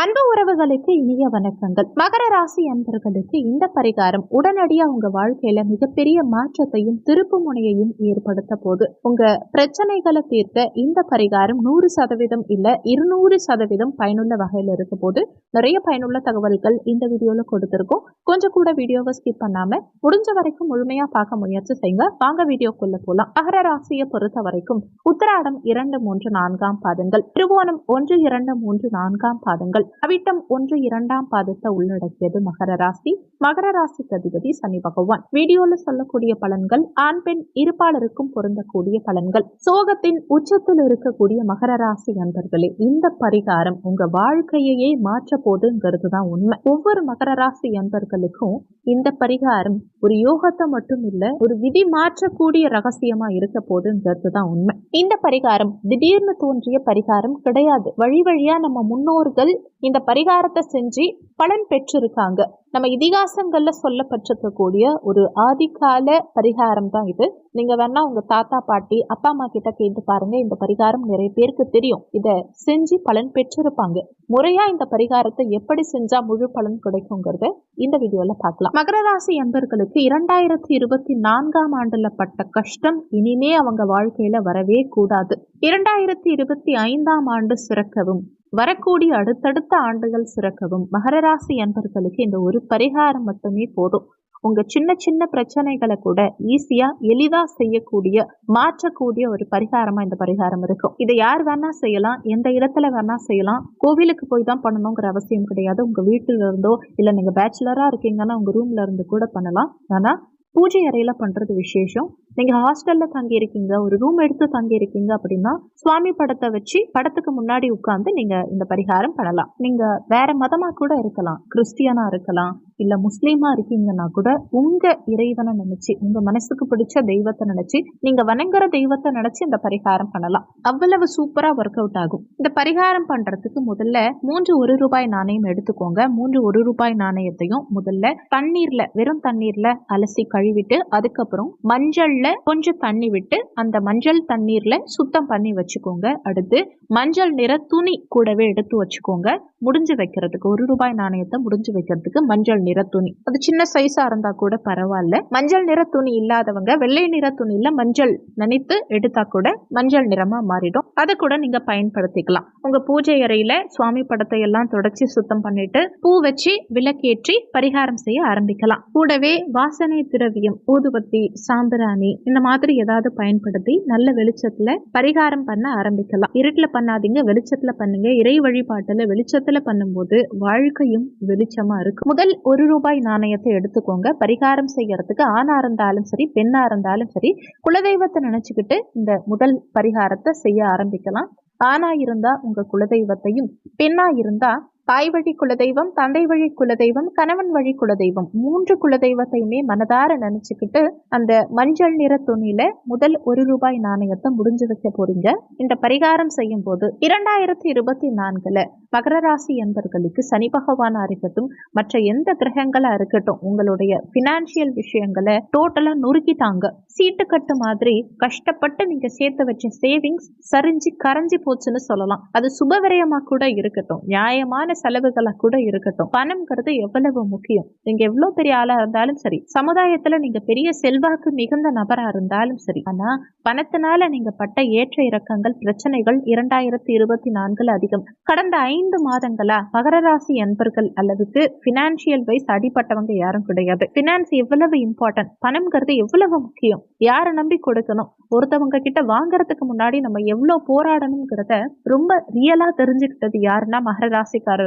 அன்பு உறவுகளுக்கு இனிய வணக்கங்கள். மகர ராசி அன்பர்களுக்கு இந்த பரிகாரம் உடனடியா உங்க வாழ்க்கையில மிகப்பெரிய மாற்றத்தையும் திருப்பு முனையையும் ஏற்படுத்த போது உங்க பிரச்சனைகளை தீர்க்க இந்த பரிகாரம் நூறு சதவீதம் இல்ல இருநூறு சதவீதம் பயனுள்ள வகையில இருக்க போது நிறைய பயனுள்ள தகவல்கள் இந்த வீடியோல கொடுத்துருக்கோம். கொஞ்சம் கூட வீடியோவை ஸ்கிப் பண்ணாம முடிஞ்ச வரைக்கும் முழுமையா பார்க்க முயற்சி செய்யுங்க. வாங்க வீடியோக்குள்ள போலாம். மகர ராசியை பொறுத்த வரைக்கும் உத்தராடம் இரண்டு மூன்று நான்காம் பாதங்கள் திருவோணம் ஒன்று இரண்டு மூன்று நான்காம் பாதங்கள் அவிட்டம் ஒன்று இரண்டாம் பாதத்தை உள்ளடக்கியது மகர ராசி. மகர ராசிக்கு அதிபதி சனி பகவான். வீடியோல சொல்லக்கூடிய பலன்கள் ஆண் பெண் இருப்பாளருக்கும் பொருந்தக்கூடிய பலன்கள். சோகத்தின் உச்சத்தில் இருக்கக்கூடிய மகர ராசி அன்பர்களே இந்த பரிகாரம் உங்க வாழ்க்கையையே மாற்ற போதுங்கிறது தான் உண்மை. ஒவ்வொரு மகர ராசி அன்பர்களுக்கும் இந்த பரிகாரம் ஒரு யோகத்தை மட்டும் இல்ல ஒரு விதி மாற்றக்கூடிய ரகசியமா இருக்க போதுங்கிறது தான் உண்மை. இந்த பரிகாரம் திடீர்னு தோன்றிய பரிகாரம் கிடையாது. வழி வழியா நம்ம முன்னோர்கள் இந்த பரிகாரத்தை செஞ்சு பலன் பெற்றிருக்காங்க. நம்ம இதிகாசங்களில் சொல்லப்பட்டிருக்கக்கூடிய ஒரு ஆதிகால பரிகாரம் தான் இது. நீங்கள் வேணா உங்கள் தாத்தா பாட்டி அப்பா அம்மா கிட்ட கேட்டு பாருங்க. இந்த பரிகாரம் நிறைய பேருக்கு தெரியும். இதை செஞ்சு பலன் பெற்றிருப்பாங்க. முறையா இந்த பரிகாரத்தை எப்படி செஞ்சா முழு பலன் கிடைக்குங்கிறத இந்த வீடியோல பார்க்கலாம். மகர ராசி அன்பர்களுக்கு இரண்டாயிரத்தி இருபத்தி நான்காம் ஆண்டுல பட்ட கஷ்டம் இனிமே அவங்க வாழ்க்கையில வரவே கூடாது. இரண்டாயிரத்தி இருபத்தி ஐந்தாம் ஆண்டு சிறக்கவும் வரக்கூடிய அடுத்தடுத்த ஆண்டுகள் சிறக்கவும் மகர ராசி என்பர்களுக்கு இந்த ஒரு பரிகாரம் மட்டுமே போதும். உங்க சின்ன சின்ன பிரச்சனைகளை கூட ஈஸியா எளிதா செய்யக்கூடிய மாற்றக்கூடிய ஒரு பரிகாரமா இந்த பரிகாரம் இருக்கும். இதை யார் வேணா செய்யலாம் எந்த இடத்துல வேணா செய்யலாம் கோவிலுக்கு போய் தான் பண்ணணுங்கிற அவசியம் கிடையாது. உங்க வீட்டுல இருந்தோ இல்ல நீங்க பேச்சுலரா இருக்கீங்கன்னா உங்க ரூம்ல இருந்து கூட பண்ணலாம். ஆனா பூஜை அறையில பண்றது விசேஷம். நீங்க ஹாஸ்டல்ல தங்கி இருக்கீங்க ஒரு ரூம் எடுத்து தங்கி இருக்கீங்க அப்படின்னா சுவாமி படத்தை வச்சு படத்துக்கு முன்னாடி உட்கார்ந்து நீங்க இந்த பரிகாரம் பண்ணலாம். நீங்க வேற மதமா கூட இருக்கலாம். கிறிஸ்டியனா இருக்கலாம். இல்ல முஸ்லீமா இருக்கீங்கன்னா கூட உங்க இறைவனை நினைச்சு உங்க மனசுக்கு பிடிச்ச தெய்வத்தை நினைச்சு நீங்க வணங்குற தெய்வத்தை நினைச்சு இந்த பரிகாரம் பண்ணலாம். அவ்வளவு சூப்பரா ஒர்க் அவுட் ஆகும். இந்த பரிகாரம் பண்றதுக்கு முதல்ல மூன்று ஒரு ரூபாய் நாணயம் எடுத்துக்கோங்க. மூன்று ஒரு ரூபாய் நாணயத்தையும் முதல்ல தண்ணீர்ல வெறும் தண்ணீர்ல அலசி கழுவிட்டு அதுக்கப்புறம் மஞ்சள்ல கொஞ்சம் தண்ணி விட்டு அந்த மஞ்சள் தண்ணீர்ல சுத்தம் பண்ணி வச்சுக்கோங்க. அடுத்து மஞ்சள் நிற துணி கூடவே எடுத்து வச்சுக்கோங்க. முடிஞ்சு வைக்கிறதுக்கு ஒரு ரூபாய் நாணயத்தை முடிஞ்சு வைக்கிறதுக்கு மஞ்சள் நிற துணி. அது சின்ன சைஸா இருந்தா கூட பரவாயில்ல. மஞ்சள் நிற துணி இல்லாதவங்க வெள்ளை நிற துணியில மஞ்சள் நினைத்து எடுத்தா கூட மஞ்சள் நிறமா மாறிடும். அதை கூட நீங்க பயன்படுத்திக்கலாம். உங்க பூஜை அறையில சுவாமி படத்தை எல்லாம் தொடச்சி சுத்தம் பண்ணிட்டு பூ வச்சு விளக்கேற்றி பரிகாரம் செய்ய ஆரம்பிக்கலாம். கூடவே வாசனை திரவியம் ஊதுபத்தி சாம்பிராணி இந்த மாதிரி ஏதாவது பயன்படுத்தி நல்ல வெளிச்சத்துல பரிகாரம் பண்ண ஆரம்பிக்கலாம். இருட்டுல பண்ணாதீங்க வெளிச்சத்துல பண்ணுங்க. இறை வழிபாட்டுல வெளிச்சத்துல பண்ணும்போது வாழ்க்கையும் வெளிச்சமா இருக்கு முதல் ஒரு ரூபாய் நாணயத்தை எடுத்துக்கோங்க. பரிகாரம் செய்யறதுக்கு ஆணா இருந்தாலும் சரி பெண்ணா இருந்தாலும் சரி குலதெய்வத்தை நினைச்சுக்கிட்டு இந்த முதல் பரிகாரத்தை செய்ய ஆரம்பிக்கலாம். ஆணா இருந்தா உங்க குலதெய்வத்தையும் பெண்ணா இருந்தா தாய் வழி குலதெய்வம் தந்தை வழி குலதெய்வம் கணவன் வழி குலதெய்வம் மூன்று குலதெய்வத்தையுமே மனதார நினைச்சுக்கிட்டு அந்த மஞ்சள் நிற துணியில முதல் ஒரு ரூபாய் நாணயத்தை முடிஞ்சு வைக்க போறீங்க. இந்த பரிகாரம் செய்யும் போது இரண்டாயிரத்தி இருபத்தி நான்குல மகர ராசி என்பர்களுக்கு சனி பகவானா இருக்கட்டும் மற்ற எந்த கிரகங்களா இருக்கட்டும் உங்களுடைய பினான்சியல் விஷயங்களை டோட்டலா நொறுக்கிட்டாங்க. சீட்டு கட்டு மாதிரி கஷ்டப்பட்டு நீங்க சேர்த்து வச்ச சேவிங்ஸ் சரிஞ்சு கரைஞ்சி போச்சுன்னு சொல்லலாம். அது சுபவிரயமா கூட இருக்கட்டும். நியாயமான செலவுகளா கூட இருக்கட்டும். பணம்ங்கிறது எவ்வளவு முக்கியம்? நீங்க எவ்வளவு பெரிய ஆளா இருந்தாலும் சரி சமுதாயத்துல நீங்க பெரிய செல்வாக்கு மிகுந்த நபரா இருந்தாலும் சரி ஆனா பணத்தினால நீங்க பட்ட ஏற்ற இறக்கங்கள் பிரச்சனைகள் இரண்டாயிரத்தி இருபத்தி நான்குல அதிகம். கடந்த ஐந்து மாதங்களா மகர ராசி அன்பர்கள் அல்லதுக்கு பினான்சியல் வைஸ் அடிப்பட்டவங்க யாரும் கிடையாது. பினான்ஸ் எவ்வளவு இம்பார்ட்டன்ட் பணம்ங்கிறது எவ்வளவு முக்கியம்? யாரை நம்பி கொடுக்கணும்? ஒருத்தவங்க கிட்ட வாங்குறதுக்கு முன்னாடி நம்ம எவ்வளவு போராடணுங்கிறத ரொம்ப ரியலா தெரிஞ்சுக்கிட்டது யாருன்னா மகர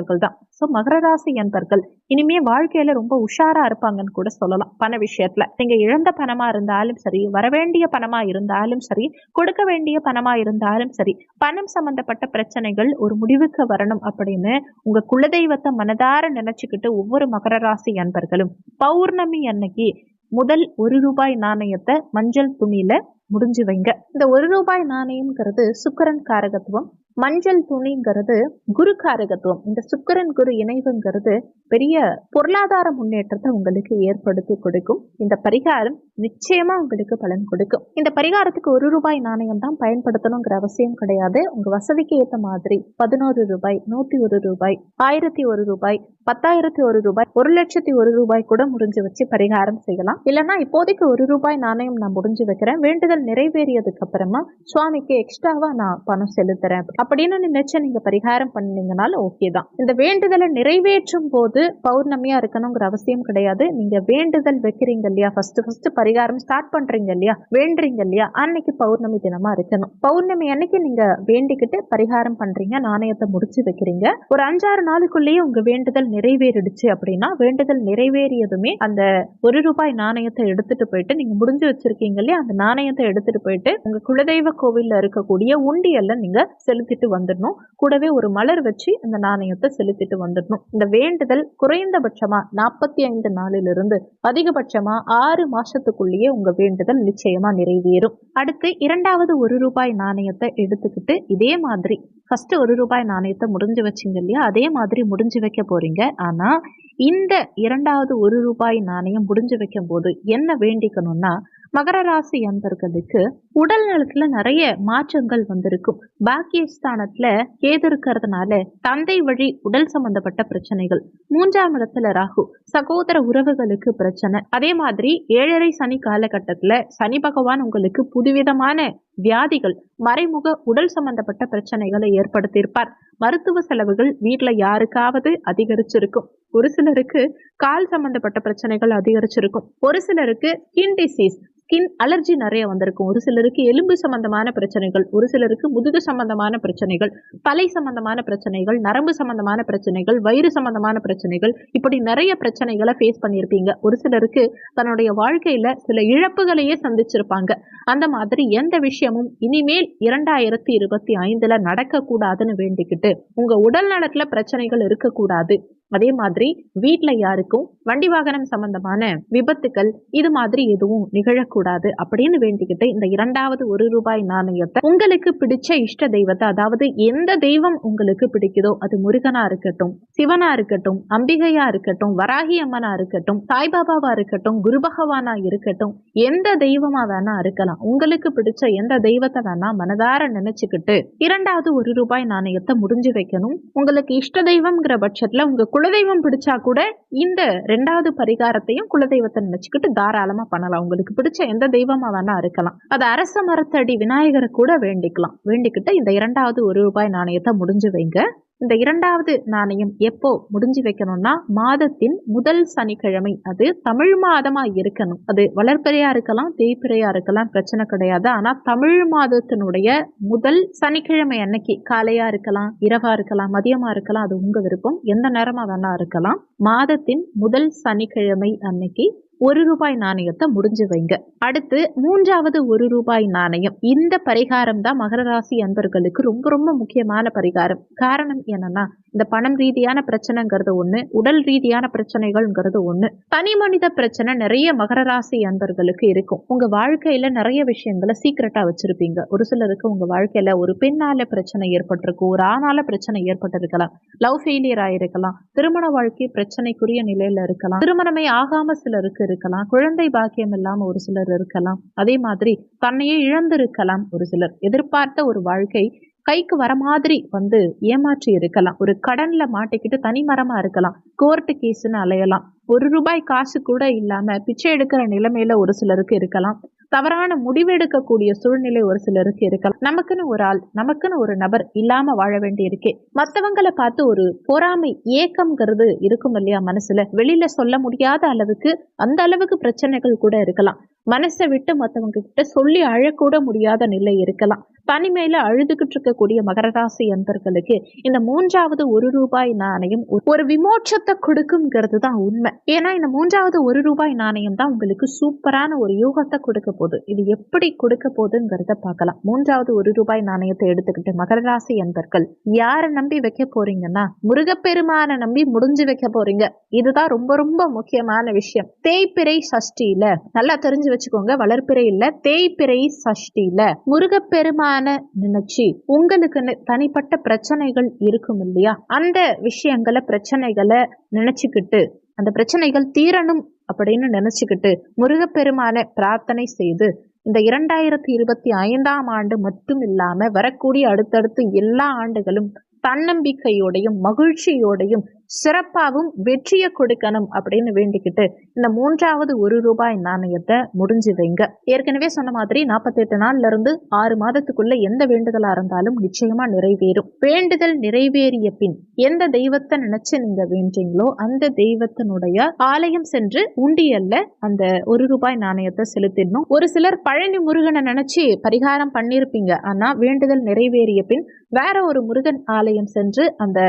ராசிக்காரர்கள் தான். ஸோ மகர ராசி அன்பர்கள் இனிமே வாழ்க்கையில ரொம்ப உஷாரா இருப்பாங்கன்னு கூட சொல்லலாம். பண விஷயத்துல. நீங்க இழந்த பணமா இருந்தாலும் சரி வரவேண்டிய பணமா இருந்தாலும் சரி கொடுக்க வேண்டிய பணமா இருந்தாலும் சரி பணம் சம்பந்தப்பட்ட பிரச்சனைகள் ஒரு முடிவுக்கு வரணும் அப்படின்னு உங்க குலதெய்வத்தை மனதார நினைச்சுக்கிட்டு ஒவ்வொரு மகர ராசி அன்பர்களும் பௌர்ணமி அன்னைக்கு முதல் ஒரு ரூபாய் நாணயத்தை மஞ்சள் துணியில முடிஞ்சு வைங்க. இந்த ஒரு ரூபாய் நாணயம்ங்கிறது சுக்கரன் காரகத்துவம் மஞ்சள் துணிங்கிறது குரு காரகத்துவம் இந்த சுக்கிரன் குரு இணைவுங்கிறது பெரிய பொருளாதார முன்னேற்றத்தை உங்களுக்கு ஏற்படுத்தி கொடுக்கும். இந்த பரிகாரம் நிச்சயமா உங்களுக்கு பலன் கொடுக்கும். இந்த பரிகாரத்துக்கு ஒரு ரூபாய் நாணயம் தான் பயன்படுத்தணுங்கிற அவசியம் கிடையாது. உங்க வசதிக்கு ஏற்ற மாதிரி பதினோரு ரூபாய் நூத்தி ஒரு ரூபாய் ஆயிரத்தி ஒரு ரூபாய் பத்தாயிரத்தி ஒரு ரூபாய் ஒரு லட்சத்தி ஒரு ரூபாய் கூட முடிஞ்சு வச்சு பரிகாரம் செய்யலாம். இல்லைன்னா இப்போதைக்கு ஒரு ரூபாய் நாணயம் நான் முடிஞ்சு வைக்கிறேன். வேண்டுதல் நிறைவேறியதுக்கு அப்புறமா சுவாமிக்கு எக்ஸ்ட்ராவா நான் பணம் செலுத்துறேன். அப்படின்னு நினைச்சு நீங்க பரிகாரம் பண்ணீங்கனாலும் ஓகே தான். இந்த வேண்டுதலை நிறைவேற்றும் போது பௌர்ணமியா இருக்கணுங்கிற அவசியம் கிடையாது. நீங்க வேண்டுதல் வைக்கிறீங்க இல்லையா? ஃபர்ஸ்ட் ஃபர்ஸ்ட் பரிகாரம் ஸ்டார்ட் பண்றீங்க இல்லையா? வேண்டுறீங்க இல்லையா? அன்னைக்கு பௌர்ணமி தினமா இருக்கணும். பௌர்ணமி அன்னைக்கு நீங்க வேண்டிக்கிட்டு பரிகாரம் பண்றீங்க நாணயத்தை முடிச்சு வைக்கிறீங்க. ஒரு அஞ்சாறு நாளுக்குள்ளேயே உங்க வேண்டுதல் நிறைவேறிடுச்சு அப்படின்னா வேண்டுதல் நிறைவேறியதுமே அந்த ஒரு ரூபாய் நாணயத்தை எடுத்துட்டு போயிட்டு நீங்க முடிஞ்சு வச்சிருக்கீங்க இல்லையா? அந்த நாணயத்தை எடுத்துட்டு போயிட்டு உங்க குலதெய்வ கோவில்ல இருக்கக்கூடிய உண்டியல்ல நீங்க செலுத்திட்டு வந்துடணும். கூடவே ஒரு மலர் வச்சு அந்த நாணயத்தை செலுத்திட்டு வந்துடணும். இந்த வேண்டுதல் குறைந்தபட்சமா நாற்பத்தி ஐந்து நாளிலிருந்து அதிகபட்சமா ஆறு மாசத்துக்கு மாசத்துக்குள்ளேயே உங்க வேண்டுதல் நிச்சயமா நிறைவேறும். அடுத்து இரண்டாவது ஒரு ரூபாய் நாணயத்தை எடுத்துக்கிட்டு இதே மாதிரி ஃபஸ்ட்டு ஒரு ரூபாய் நாணயத்தை முடிஞ்சு வச்சிங்க இல்லையா? அதே மாதிரி முடிஞ்சு வைக்க போகிறீங்க ஆனால் இந்த இரண்டாவது ஒரு ரூபாய் நாணயம் முடிஞ்சு வைக்கும் போது என்ன வேண்டிக்கணும்னா மகர ராசி அன்பர்களுக்கு உடல் நலத்துல நிறைய மாற்றங்கள் வந்திருக்கும். பாக்கியஸ்தானத்துல கேது இருக்கிறதுனால தந்தை வழி உடல் சம்பந்தப்பட்ட பிரச்சனைகள். மூன்றாம் இடத்துல ராகு சகோதர உறவுகளுக்கு பிரச்சனை. அதே மாதிரி ஏழரை சனி காலகட்டத்துல சனி பகவான் உங்களுக்கு புதுவிதமான வியாதிகள் மறைமுக உடல் சம்பந்தப்பட்ட பிரச்சனைகளை ஏற்படுத்தியிருப்பார். மருத்துவ செலவுகள் வீட்டுல யாருக்காவது அதிகரிச்சிருக்கும். ஒரு சிலருக்கு கால் சம்பந்தப்பட்ட பிரச்சனைகள் அதிகரிச்சிருக்கும். ஒரு சிலருக்கு ஸ்கின் டிசீஸ் ஸ்கின் அலர்ஜி நிறைய வந்திருக்கும். ஒரு சிலருக்கு எலும்பு சம்பந்தமான பிரச்சனைகள் ஒரு சிலருக்கு முதுகு சம்பந்தமான பிரச்சனைகள் தலை சம்பந்தமான பிரச்சனைகள் நரம்பு சம்பந்தமான பிரச்சனைகள் வயிறு சம்பந்தமான பிரச்சனைகள் இப்படி நிறைய பிரச்சனைகளை ஃபேஸ் பண்ணியிருப்பீங்க. ஒரு சிலருக்கு தன்னுடைய வாழ்க்கையில சில இழப்புகளையே சந்திச்சிருப்பாங்க. அந்த மாதிரி எந்த விஷயமும் இனிமேல் இரண்டாயிரத்தி இருபத்தி ஐந்துல நடக்கக்கூடாதுன்னு வேண்டிக்கிட்டு உங்க உடல் நலத்துல பிரச்சனைகள் இருக்கக்கூடாது. அதே மாதிரி வீட்டில் யாருக்கும் வண்டி வாகனம் சம்பந்தமான விபத்துக்கள் இது மாதிரி எதுவும் நிகழக்கூடாது அப்படின்னு வேண்டிக்கிட்டு இந்த இரண்டாவது ஒரு ரூபாய் நாணயத்தை உங்களுக்கு பிடிச்ச இஷ்ட தெய்வத்தை அதாவது எந்த தெய்வம் உங்களுக்கு பிடிக்குதோ அது முருகனா இருக்கட்டும் சிவனா இருக்கட்டும் அம்பிகையா இருக்கட்டும் வராகி அம்மனா இருக்கட்டும் சாய்பாபாவா இருக்கட்டும் குரு பகவானா இருக்கட்டும் எந்த தெய்வமா வேணா இருக்கலாம். உங்களுக்கு பிடிச்ச எந்த தெய்வத்தை வேணா மனதார நினைச்சுக்கிட்டு இரண்டாவது ஒரு ரூபாய் நாணயத்தை முடிஞ்சு வைக்கணும். உங்களுக்கு இஷ்ட தெய்வம்ங்கிற பட்சத்துல உங்க குலதெய்வம் பிடிச்சா கூட இந்த ரெண்டாவது பரிகாரத்தையும் குலதெய்வத்தை நினைச்சுக்கிட்டு தாராளமா பண்ணலாம். உங்களுக்கு பிடிச்ச எந்த தெய்வமா வேணா இருக்கலாம். அது அரச மரத்தடி விநாயகரை கூட வேண்டிக்கலாம். வேண்டிக்கிட்டு இந்த இரண்டாவது ஒரு ரூபாய் நாணயத்தை முடிஞ்சு வைங்க. இந்த இரண்டாவது நாணயம் எப்போ முடிஞ்சு வைக்கணும்னா மாதத்தின் முதல் சனிக்கிழமை. அது தமிழ் மாதமா இருக்கணும். அது வளர்ப்பிறையா இருக்கலாம் தேய்ப்பிறையா இருக்கலாம் பிரச்சனை கிடையாது. ஆனா தமிழ் மாதத்தினுடைய முதல் சனிக்கிழமை அன்னைக்கு காலையா இருக்கலாம் இரவா இருக்கலாம் மதியமா இருக்கலாம் அது உங்க விருப்பம். எந்த நேரமா வேணா இருக்கலாம். மாதத்தின் முதல் சனிக்கிழமை அன்னைக்கு ஒரு ரூபாய் நாணயத்தை முடிஞ்சு வைங்க. அடுத்து மூன்றாவது ஒரு ரூபாய் நாணயம். இந்த பரிகாரம் தான் மகர ராசி அன்பர்களுக்கு ரொம்ப ரொம்ப முக்கியமான பரிகாரம். காரணம் என்னன்னா இந்த பணம் ரீதியான பிரச்சனைங்கிறது ஒண்ணு உடல் ரீதியான பிரச்சனைகள்ங்கிறது ஒண்ணு. தனி மனித பிரச்சனை நிறைய மகர ராசி அன்பர்களுக்கு இருக்கும். உங்க வாழ்க்கையில நிறைய விஷயங்களை சீக்கிரட்டா வச்சிருப்பீங்க. ஒரு சிலருக்கு உங்க வாழ்க்கையில ஒரு பெண்ணால பிரச்சனை ஏற்பட்டிருக்கும் ஒரு ஆணால பிரச்சனை ஏற்பட்டிருக்கலாம் லவ் ஃபெயிலியர் ஆயிருக்கலாம் திருமண வாழ்க்கை பிரச்சனைக்குரிய நிலையில இருக்கலாம் திருமணமே ஆகாம சிலருக்கு இருக்கலாம். குழந்தை பாக்கியம் இல்லாம ஒரு சிலர் இருக்கலாம். அதே மாதிரி தன்னையே இழந்திருக்கலாம் ஒரு சிலர். எதிர்பார்த்த ஒரு வாழ்க்கை கைக்கு வர மாதிரி வந்து ஏமாற்றி இருக்கலாம். ஒரு கடன்ல மாட்டிக்கிட்டு தனிமரமா இருக்கலாம். கோர்ட்டு கேஸ்ன்னு அலையலாம். ஒரு ரூபாய் காசு கூட இல்லாம பிச்சை எடுக்கிற நிலைமையில ஒரு சிலருக்கு இருக்கலாம். தவறான முடிவெடுக்கக்கூடிய சூழ்நிலை ஒரு சிலருக்கு இருக்கலாம். நமக்குன்னு ஒரு ஆள் நமக்குன்னு ஒரு நபர் இல்லாம வாழ வேண்டி இருக்கே மற்றவங்களை பார்த்து ஒரு பொறாமை ஏக்கம்ங்கிறது இருக்கும் இல்லையா மனசுல? வெளியில சொல்ல முடியாத அளவுக்கு அந்த அளவுக்கு பிரச்சனைகள் கூட இருக்கலாம். மனசை விட்டு மத்தவங்க கிட்ட சொல்லி அழக்கூட முடியாத நிலை இருக்கலாம். தனிமையில அழுதுகிட்டு இருக்கக்கூடிய மகர ராசி அன்பர்களுக்கு இந்த மூன்றாவது ஒரு ரூபாய் நாணயம் ஒரு- விமோச்சத்தை விமோட்சத்தை கொடுக்குங்கிறது தான் உண்மை. ஏன்னா இந்த மூன்றாவது ஒரு ரூபாய் நாணயம் தான் உங்களுக்கு சூப்பரான ஒரு யூகத்தை கொடுக்க போகுது. இது எப்படி கொடுக்க போகுதுங்கிறத பார்க்கலாம். மூன்றாவது ஒரு ரூபாய் நாணயத்தை எடுத்துக்கிட்டு மகர ராசி அன்பர்கள் யாரை நம்பி வைக்க போறீங்கன்னா முருகப்பெருமானை நம்பி முடிஞ்சு வைக்க போறீங்க. இதுதான் ரொம்ப ரொம்ப முக்கியமான விஷயம். தேய்பிறை சஷ்டியில நல்லா தெரிஞ்சு வச்சுக்கோங்க வளர்ப்பிறை இல்ல தேய்பிறை சஷ்டியில முருகப்பெருமானை முருகப்பெருமான நினைச்சு உங்களுக்கு தனிப்பட்ட பிரச்சனைகள் இருக்கும் இல்லையா? அந்த விஷயங்களை பிரச்சனைகளை நினைச்சுக்கிட்டு அந்த பிரச்சனைகள் தீரணும் அப்படின்னு நினைச்சுக்கிட்டு முருகப்பெருமான பிரார்த்தனை செய்து இந்த இரண்டாயிரத்தி இருபத்தி ஐந்தாம் ஆண்டு மட்டும் இல்லாம வரக்கூடிய அடுத்தடுத்து எல்லா ஆண்டுகளும் தன்னம்பிக்கையோடையும் மகிழ்ச்சியோடையும் சிறப்பாகவும் வெற்றியை கொடுக்கணும் அப்படின்னு வேண்டிக்கிட்டு இந்த மூன்றாவது ஒரு ரூபாய் நாணயத்தை முடிஞ்சு வைங்க. ஏற்கனவே சொன்ன மாதிரி நாற்பத்தெட்டு நாள்ல இருந்து ஆறு மாதத்துக்குள்ள எந்த வேண்டுதலா இருந்தாலும் நிச்சயமா நிறைவேறும். வேண்டுதல் நிறைவேறிய பின் எந்த தெய்வத்தை நினைச்சு நீங்க வேண்டீங்களோ அந்த தெய்வத்தினுடைய ஆலயம் சென்று உண்டியல்ல அந்த ஒரு ரூபாய் நாணயத்தை செலுத்திடணும். ஒரு சிலர் பழனி முருகனை நினைச்சு பரிகாரம் பண்ணியிருப்பீங்க ஆனா வேண்டுதல் நிறைவேறிய பின் வேற ஒரு முருகன் ஆலயம் சென்று அந்த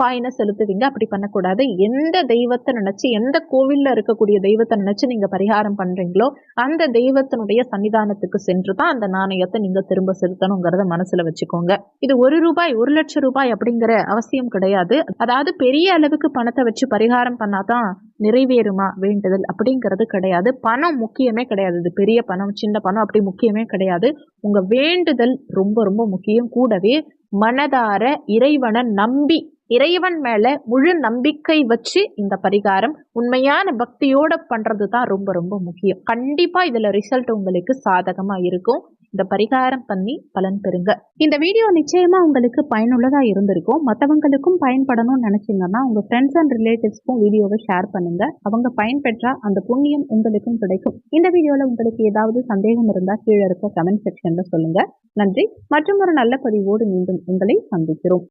காயினை செலுத்துவீங்க. அப்படி பண்ணக்கூடாது. எந்த தெய்வத்தை நினைச்சு எந்த கோவில்ல இருக்கக்கூடிய தெய்வத்தை நினைச்சு நீங்க பரிகாரம் பண்றீங்களோ அந்த தெய்வத்தினுடைய சன்னிதானத்துக்கு சென்று தான் அந்த நாணயத்தை நீங்க திரும்ப செலுத்தணுங்கிறத மனசுல வச்சுக்கோங்க. இது ஒரு ரூபாய் ஒரு லட்சம் ரூபாய் அப்படிங்கிற அவசியம் கிடையாது. அதாவது பெரிய அளவுக்கு பணத்தை வச்சு பரிகாரம் பண்ணாதான் நிறைவேறுமா வேண்டுதல் அப்படிங்கிறது கிடையாது. பணம் முக்கியமே கிடையாது. இது பெரிய பணம் சின்ன பணம் அப்படி முக்கியமே கிடையாது. உங்க வேண்டுதல் ரொம்ப ரொம்ப முக்கியம். கூடவே மனதார இறைவனை நம்பி இறைவன் மேல முழு நம்பிக்கை வச்சு இந்த பரிகாரம் உண்மையான பக்தியோட பண்றது தான் ரொம்ப ரொம்ப முக்கியம். கண்டிப்பா இதுல ரிசல்ட் உங்களுக்கு சாதகமா இருக்கும். இந்த பரிகாரம் பண்ணி பலன் பெறுங்க. இந்த வீடியோ நிச்சயமா உங்களுக்கு பயனுள்ளதா இருந்திருக்கும். மற்றவங்களுக்கும் பயன்படணும்னு நினைச்சீங்கன்னா உங்க ஃப்ரெண்ட்ஸ் அண்ட் ரிலேட்டிவ்ஸ்க்கும் வீடியோவை ஷேர் பண்ணுங்க. அவங்க பயன்பெற்றா அந்த புண்ணியம் உங்களுக்கும் கிடைக்கும். இந்த வீடியோல உங்களுக்கு ஏதாவது சந்தேகம் இருந்தா கீழே இருக்க கமெண்ட் செக்ஷன்ல சொல்லுங்க. நன்றி. மற்றும் ஒரு நல்ல பதிவோடு மீண்டும் உங்களை சந்திக்கிறோம்.